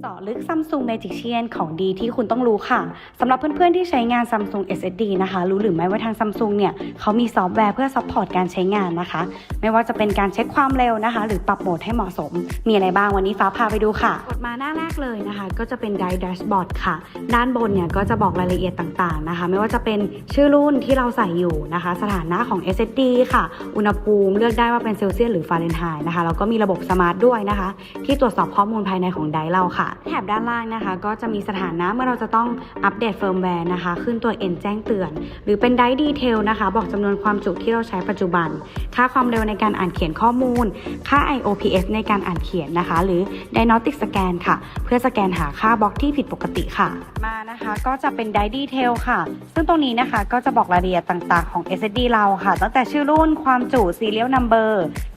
เจาะลึก Samsung Magician ของดีที่คุณต้องรู้ค่ะสำหรับเพื่อนๆที่ใช้งาน Samsung SSD นะคะ รู้หรือไม่ว่าทาง Samsung เนี่ยเขามีซอฟต์แวร์เพื่อซัพพอร์ตการใช้งานนะคะ ไม่ว่าจะเป็นการเช็คความเร็วนะคะ หรือปรับโหมดให้เหมาะสม มีอะไรบ้างวันนี้ฟ้าพาไปดูค่ะกดมาหน้าแรกเลยนะคะ ก็จะเป็น Guide Dashboard ค่ะ ด้านบนเนี่ยก็จะบอกรายละเอียดต่างๆนะคะ ไม่ว่าจะเป็นชื่อรุ่นที่เราใส่อยู่นะคะ สถานะของ SSD ค่ะ อุณหภูมิเลือกได้ว่าเป็นเซลเซียสหรือฟาเรนไฮต์นะคะแล้วก็มีระบบสมาร์ทด้วยนะคะ ที่ตรวจสอบข้อมูลภายในของไดร์เราค่ะแถบด้านล่างนะคะ ก็จะมีสถานะเมื่อเราจะต้องอัปเดตเฟิร์มแวร์นะคะ ขึ้นตัว N แจ้งเตือน หรือเป็นไดดีเทลนะคะ บอกจำนวนความจุที่เราใช้ปัจจุบัน ค่าความเร็วในการอ่านเขียนข้อมูล ค่า IOPS ในการอ่านเขียนนะคะ หรือ Diagnostic Scan ค่ะ เพื่อสแกนหาค่าบล็อกที่ผิดปกติค่ะ มานะคะก็จะเป็นไดดีเทลค่ะ ซึ่งตรงนี้นะคะก็จะบอกรายละเอียดต่างๆของ SSD เราค่ะ ตั้งแต่ชื่อรุ่นความจุ Serial Number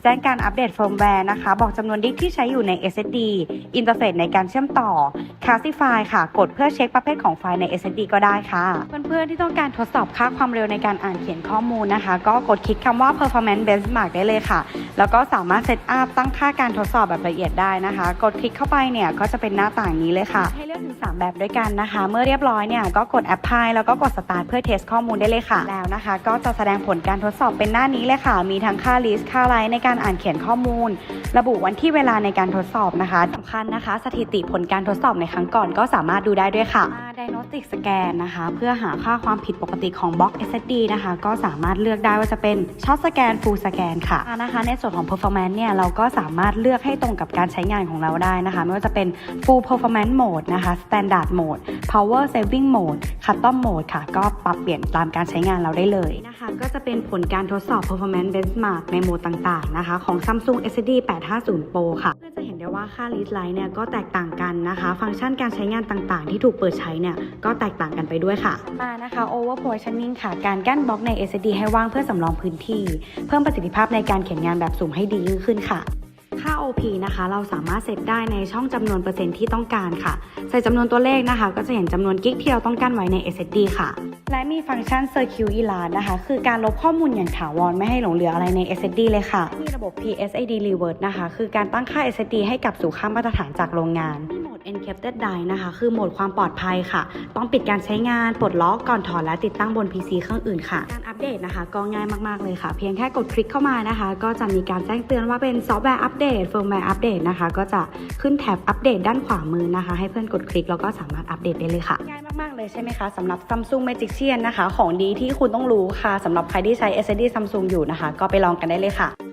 แจ้งการอัปเดตเฟิร์มแวร์นะคะ บอกจำนวนดิสที่ใช้อยู่ใน SSD อินเทอร์เฟซในการเชื่อมต่อ Classify ค่ะ กดเพื่อเช็คประเภทของไฟล์ใน SSD ก็ได้ค่ะ เพื่อนๆที่ต้องการทดสอบค่าความเร็วในการอ่านเขียนข้อมูลนะคะ ก็กดคลิกคำว่า performance benchmark ได้เลยค่ะ แล้วก็สามารถเซตอัพตั้งค่าการทดสอบแบบละเอียดได้นะคะ กดคลิกเข้าไปเนี่ยก็จะเป็นหน้าต่างนี้เลยค่ะ ให้เลือกถึง 3 แบบด้วยกันนะคะ เมื่อเรียบร้อยเนี่ยก็กด apply แล้วก็กด start เพื่อเทสข้อมูลได้เลยค่ะ แล้วนะคะ ก็จะแสดงผลการทดสอบเป็นหน้านี้เลยค่ะ มีทั้งค่า list ค่า write ในการอ่านเขียนข้อมูล ระบุวันที่เวลาในการทดสอบนะคะสำคัญนะคะ สถิติผลการทดสอบในครั้งก่อนก็สามารถดูได้ด้วยค่ะ Diagnostic Scan นะคะ เพื่อหาค่าความผิดปกติของบล็อก SSD นะคะ ก็สามารถเลือกได้ว่าจะเป็น Short Scan Full Scan ค่ะอ่านะคะ ในส่วนของ Performance เนี่ย เราก็สามารถเลือกให้ตรงกับการใช้งานของเราได้นะคะ ไม่ว่าจะเป็น Full Performance Mode นะคะ Standard Mode Power Saving Mode Custom Mode ค่ะ ก็ปรับเปลี่ยนตามการใช้งานเราได้เลยนะคะ ก็จะเป็นผลการทดสอบ Performance Benchmark ในโหมดต่างๆนะคะ ของ Samsung SSD 850 Pro ค่ะเพื่อจะเห็น ได้ว่าค่าลิสไลท์เนี่ยก็แตกต่างกันนะคะ ฟังก์ชันการใช้งานต่างๆ ที่ถูกเปิดใช้เนี่ยก็แตกต่างกันไปด้วยค่ะ มานะคะ Over portioning ค่ะ การกั้นบล็อกใน SSD ให้ว่างเพื่อสำรองพื้นที่ เพิ่มประสิทธิภาพในการเขียนงานแบบสุ่มให้ดียิ่งขึ้นค่ะ ค่า OP นะคะ เราสามารถเซตได้ในช่องจำนวนเปอร์เซ็นต์ที่ต้องการค่ะ ใส่จำนวนตัวเลขนะคะ ก็จะเห็นจำนวนกิกที่เราต้องการไว้ใน SSD ค่ะ และมีฟังก์ชัน Circuit Erase นะคะ คือการลบข้อมูลอย่างถาวรไม่ให้หลงเหลืออะไรใน SSD เลยค่ะ มีระบบ PSID Reverse นะคะ คือการตั้งค่า SSD ให้กลับสู่ค่ามาตรฐานจากโรงงาน Encrypted Die นะคะ คือโหมดความปลอดภัยค่ะ ต้องปิดการใช้งาน ปลดล็อกก่อนถอดและติดตั้งบน PC เครื่องอื่นค่ะ การอัปเดตนะคะ ก็ง่ายมากๆเลยค่ะ เพียงแค่กดคลิกเข้ามานะคะ ก็จะมีการแจ้งเตือนว่าเป็นซอฟต์แวร์อัปเดตเฟิร์มแวร์อัปเดตนะคะ ก็จะขึ้นแท็บอัปเดตด้านขวามือนะคะ ให้เพื่อนกดคลิกแล้วก็สามารถอัปเดตได้เลยค่ะ ง่ายมากๆเลยใช่ไหมคะสำหรับ Samsung Magician นะคะ ของดีที่คุณต้องรู้ค่ะสำหรับใครที่ใช้ SSD Samsung อยู่นะคะ ก็ไปลองกันได้เลยค่ะ